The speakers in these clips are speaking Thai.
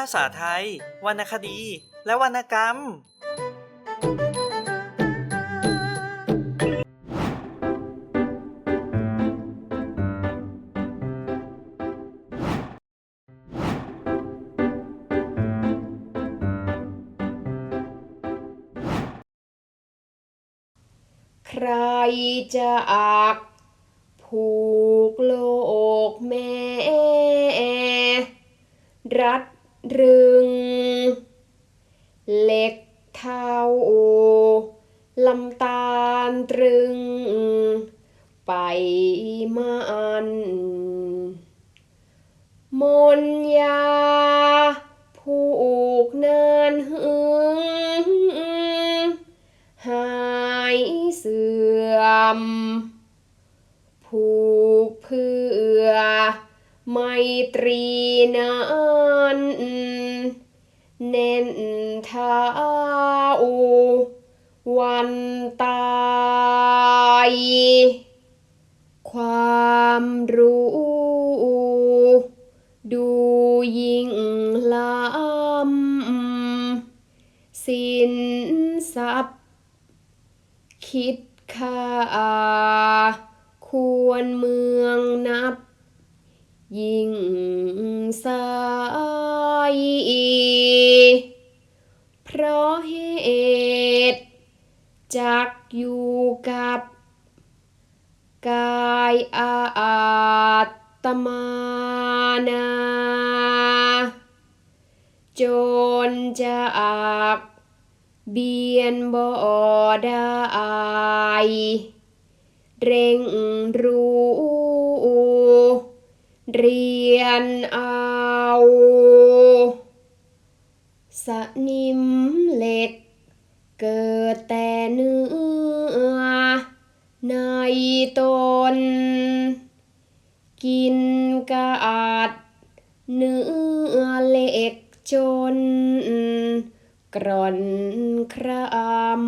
าษาไทย วรรณคดี และวรรณกรรม ใครจะอัก ผูกโลกแม่ รัด รึง เล็กเท่าลำตาลตรึง ไปมันมนยา ผูกนานหึง หายเสื่อม ผูกเพื่อ ไมตรีนันเน้นเท้าวันตาย ความรู้ ดูยิ่งล้ำสินทรัพย์ คิดค่า ควรเมืองนับ ยิ่งสายเพราะเหตุจักอยู่กับ กายอาตมานา จนจะอักเบียนบ่ได้เร่งรู้ เรียนเอา สนิมเหล็ก เกิดแต่เนื้อ ในตน กินกระอาด เนื้อเหล็กจน กร่อนครำ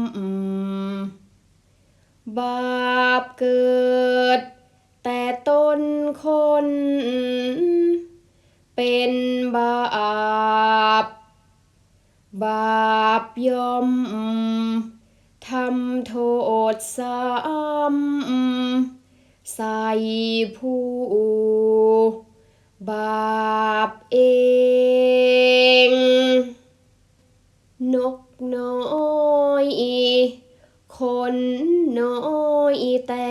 บาปเกิด แต่ตนคน เป็นบาป บาปยอมทำโทษซ้ำใส่ผู้บาปเอง นกน้อย คนน้อยแต่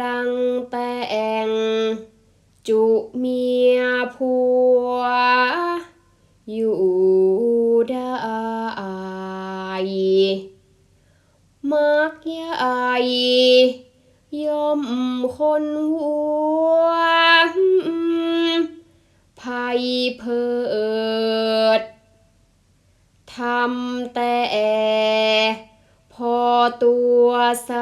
รังแตงจุเมียผัว อยู่ได้มักใหญ่ย่อมคนหัวภัยเพิดทำแต่ ตัวใส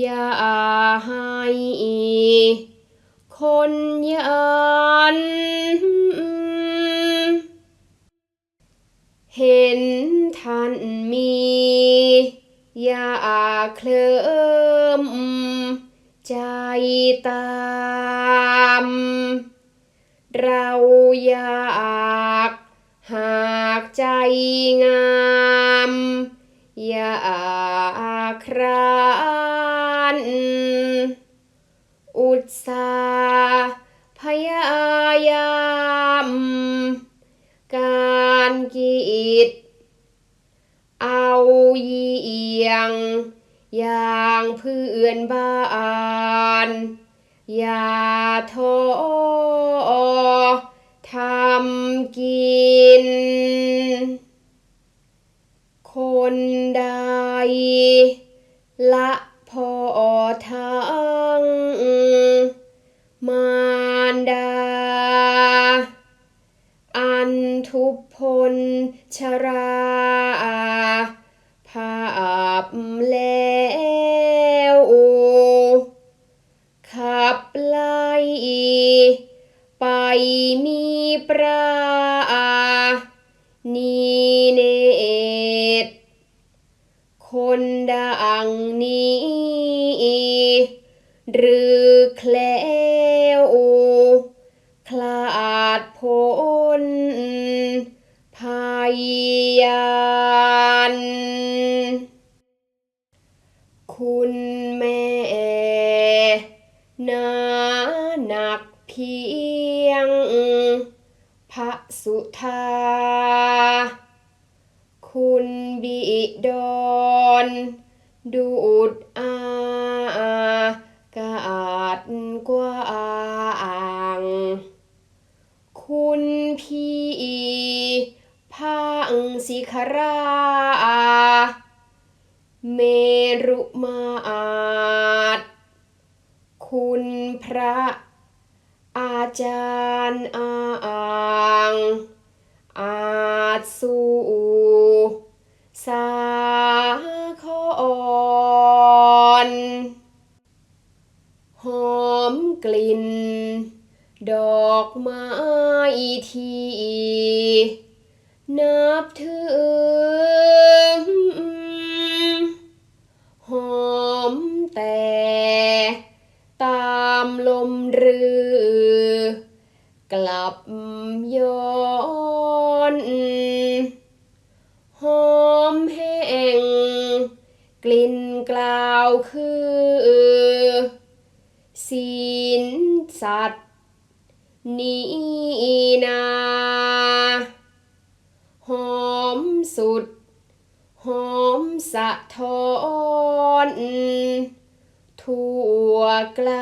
อย่าให้คนยัน เห็นท่านมีอย่าเคลิมใจตาม เราอยากหา ใจงามอย่าครานอุตสาห์พยายามการกิจเอาเยี่ยง อย่างเพื่อนบ้านอย่าท้อทาำกิน คนใด ละพอทางมารดา อันทุพพลชรา ดูดอากาศกว้างคุณพี่พังสิครา เมรุมาตคุณพระอาจารย์อางอาจสู่สา ครหอมกลิ่น ดอกไม้ที่นับถึงหอมแต่ตามลมรือ กลับย้อนหอมแห้ง กลิ่นกล่าวคือศีลสัตว์นี้นาหอมสุด หอมสะท้อนทั่วไกล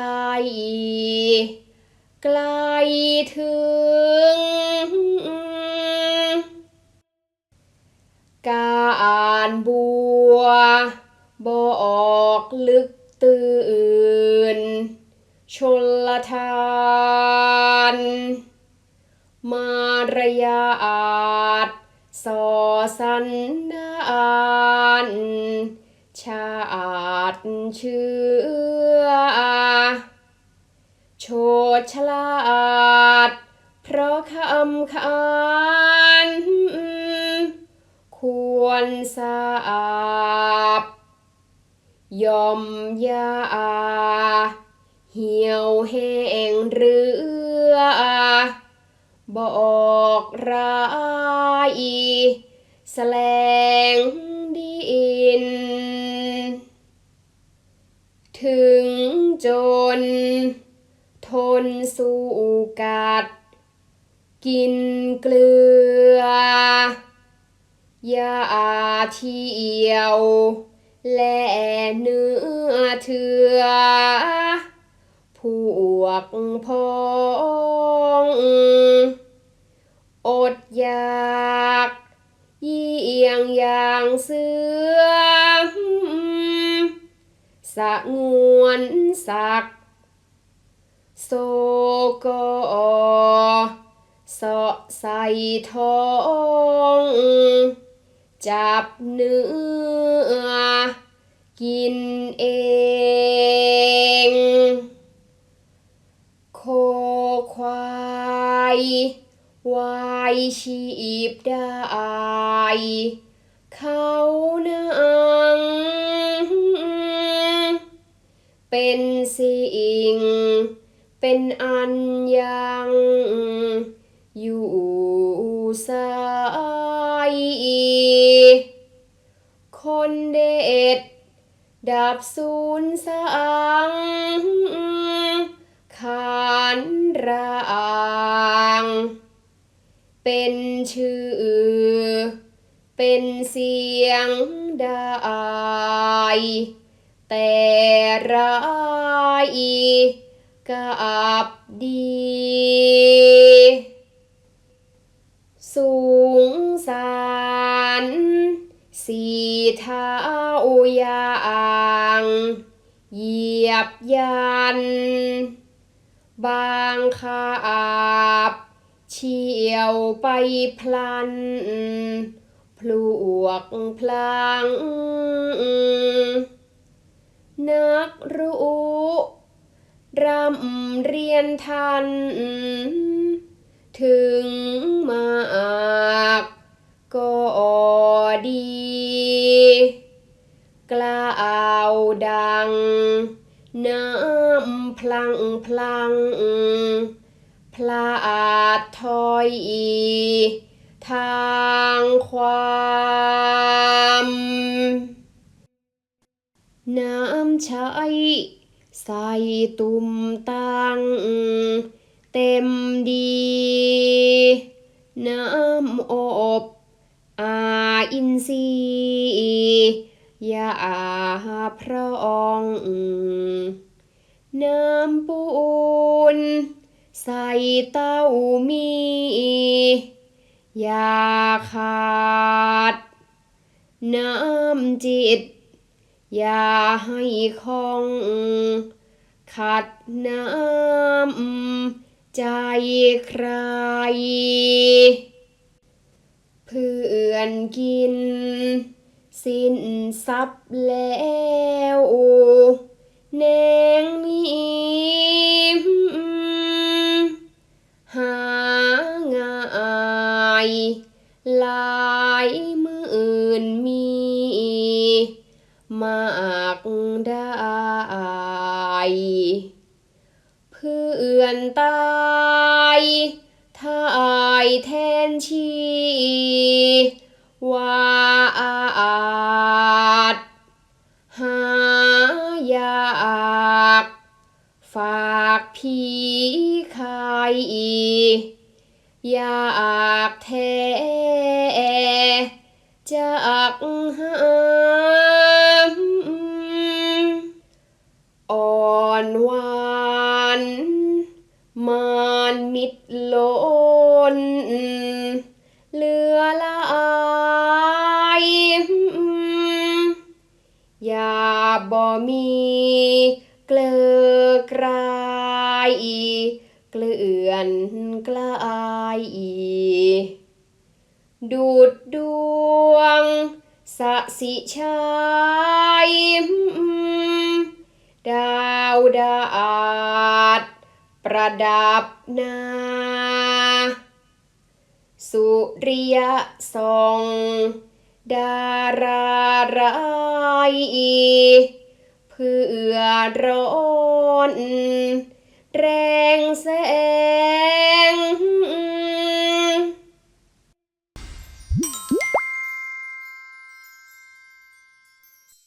ไกลถึง การบัว บอกลึกตื่น ชนละทาน มารยาทสอสันดานชาติเชื้อโชดฉลาด เพราะคำขานควรทราบ ยอมยาเหี่ยวแห้งเรือ บอกรายแสลงดิน ถึงจน ทนสู้กัด กินเกลือ ยาเที่ยว และเนื้อเถือพวกพ้องอดอยากเยี่ยงอย่างเสื่อสะงวนสักโซกอสะใส่ทอง จับเนื้อ กินเอง โคควายวายชีพได้ เขานังเป็นสิ่ง เป็นอัน บสูญสางขานรางเป็นชื่อ เป็นเสียงได้แต่ร้ายกับดี สูงสาร สีเท้ายางเหยียบยัน บางขาบเฉียวไปพลัน พลวกพลัง นักรู้รำเรียนทัน ถึงมาก ก็ดี กล่าวดัง น้ำพลังพลังพลาดถอยทางความ น้ำใช้ใส่ตุ่มตังเต็ม ระองน้ำปูน ใส่เต้ามียาขาด น้ำจิต อย่าให้คองขัดน้ำใจใคร เพื่อนกิน สิ้นทรัพย์แล้วแนงนี้หาง่ายหลายหมื่นมี มากได้เพื่อนตายทายแทนชี ว่าอาจหายาก ฝากพี่ใครอยา บ่มีเกลือกลายเกลื่อนกลายีดูดดวงสะสิชายดาวดาดประดับนา สุริยะส่อง ดาราไรเพื่อร้อน แรงแสง